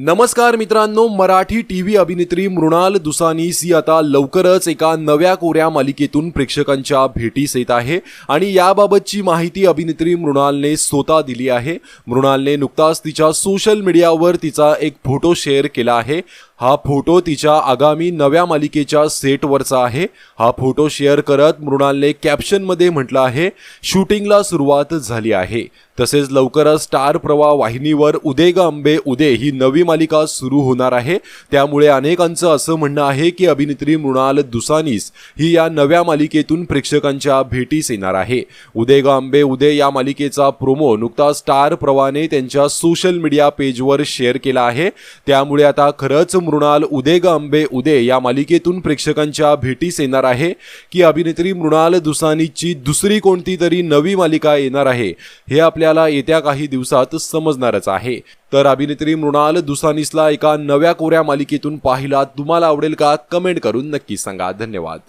नमस्कार मित्रांनो Marathi T V अभिनेत्री मृणाल दुसानीस ही आता लवकरच एका नव्या कोऱ्या मालिकेतून प्रेक्षकांच्या भेटीस येत आहे आणि याबाबतची माहिती अभिनेत्री मृणालने स्वतः दिली आहे. मृणालने नुकताच तिच्या सोशल मीडियावर तिचा एक फोटो शेअर केला आहे. हा फोटो तिच्या आगामी नव्या मालिकेच्या सेटवरचा आहे. हा फोटो शेअर करत मृणालने कॅप्शनमध्ये म्हटलं आहे शूटिंगला सुरुवात झाली आहे. तसेच लवकरच स्टार प्रवाह वाहिनीवर उदे ग अंबे उदे ही नवी मालिका सुरू होणार आहे. त्यामुळे अनेकांचं असं म्हणणं आहे की अभिनेत्री मृणाल दुसानीस ही या नव्या मालिकेतून प्रेक्षकांच्या भेटीस येणार आहे. उदे ग अंबे उदे या मालिकेचा प्रोमो नुकता स्टार प्रवाहाने त्यांच्या सोशल मीडिया पेजवर शेअर केला आहे. त्यामुळे आता खरंच मृणाल उदे ग अंबे उदे या मालिकेतून प्रेक्षकांच्या भेटीस येणार आहे की अभिनेत्री मृणाल दुसानीची दुसरी कोणती तरी नवी मालिका येणार आहे हे आपल्याला येत्या काही दिवसात समजणारच आहे. तर अभिनेत्री मृणाल दुसानीसला एका नव्या कोऱ्या मालिकेतून पाहिला. तुम्हाला आवडेल का? कमेंट करून नक्की सांगा. धन्यवाद.